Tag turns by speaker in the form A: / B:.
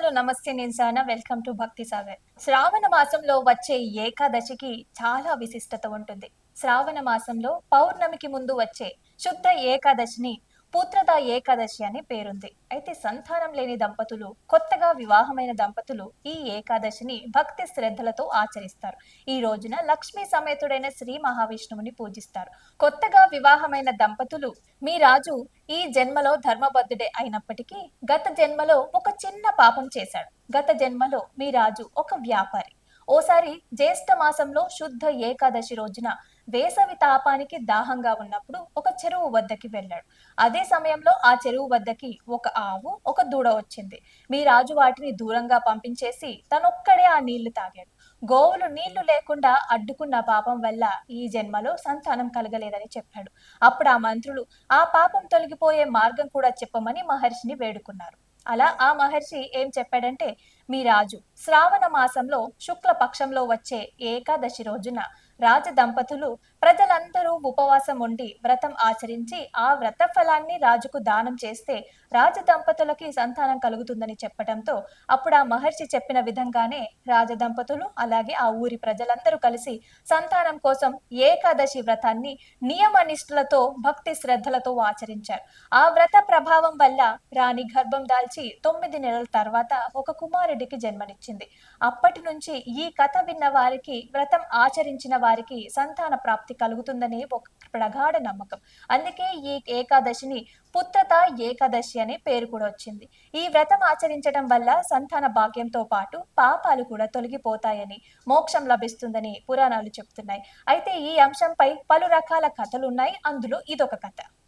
A: Hello నమస్తే నేను సానా. వెల్కమ్ టు భక్తి సాగర్. శ్రావణ మాసంలో వచ్చే ఏకాదశికి చాలా విశిష్టత ఉంటుంది. శ్రావణ మాసంలో పౌర్ణమికి ముందు వచ్చే శుద్ధ ఏకాదశిని పుత్రద ఏకాదశి అని పేరుంది. అయితే సంతానం లేని దంపతులు కొత్తగా వివాహమైన దంపతులు ఈ ఏకాదశిని భక్తి శ్రద్ధలతో ఆచరిస్తారు. ఈ రోజున లక్ష్మీ సమేతుడైన శ్రీ మహావిష్ణువుని పూజిస్తారు. కొత్తగా వివాహమైన దంపతులు మీ రాజు ఈ జన్మలో ధర్మబద్ధుడే అయినప్పటికీ గత జన్మలో ఒక చిన్న పాపం చేశాడు. గత జన్మలో మీ రాజు ఒక వ్యాపారి. ఓసారి జ్యేష్ఠ మాసంలో శుద్ధ ఏకాదశి రోజున వేసవి తాపానికి దాహంగా ఉన్నప్పుడు ఒక చెరువు వద్దకి వెళ్ళాడు. అదే సమయంలో ఆ చెరువు వద్దకి ఒక ఆవు ఒక దూడ వచ్చింది. మీ రాజు వాటిని దూరంగా పంపించేసి తనొక్కడే ఆ నీళ్ళు తాగాడు. గోవులు నీళ్ళు లేకుండా అడ్డుకున్న పాపం వల్ల ఈ జన్మలో సంతానం కలగలేదని చెప్పాడు. అప్పుడు ఆ మంత్రులు ఆ పాపం తొలగిపోయే మార్గం కూడా చెప్పమని మహర్షిని వేడుకున్నారు. అలా ఆ మహర్షి ఏం చెప్పాడంటే మీ రాజు శ్రావణ మాసంలో శుక్లపక్షంలో వచ్చే ఏకాదశి రోజున రాజ దంపతులు ప్రజలందరూ ఉపవాసం ఉండి వ్రతం ఆచరించి ఆ వ్రత ఫలాన్ని రాజుకు దానం చేస్తే రాజ దంపతులకి సంతానం కలుగుతుందని చెప్పడంతో అప్పుడు ఆ మహర్షి చెప్పిన విధంగానే రాజ దంపతులు అలాగే ఆ ఊరి ప్రజలందరూ కలిసి సంతానం కోసం ఏకాదశి వ్రతాన్ని నియమనిష్ఠులతో భక్తి శ్రద్ధలతో ఆచరించారు. ఆ వ్రత ప్రభావం వల్ల రాణి గర్భం దాల్చి తొమ్మిది నెలల తర్వాత ఒక కుమారుడికి జన్మనిచ్చింది. అప్పటి నుంచి ఈ కథ విన్న వారికి వ్రతం ఆచరించిన వారికి సంతాన ప్రాప్తి కలుగుతుందని ఒక ప్రగాఢ నమ్మకం. అందుకే ఈ ఏకాదశిని పుత్రత ఏకాదశి అనే పేరు కూడా వచ్చింది. ఈ వ్రతం ఆచరించడం వల్ల సంతాన భాగ్యంతో పాటు పాపాలు కూడా తొలగిపోతాయని మోక్షం లభిస్తుందని పురాణాలు చెప్తున్నాయి. అయితే ఈ అంశంపై పలు రకాల కథలున్నాయి. అందులో ఇదొక కథ.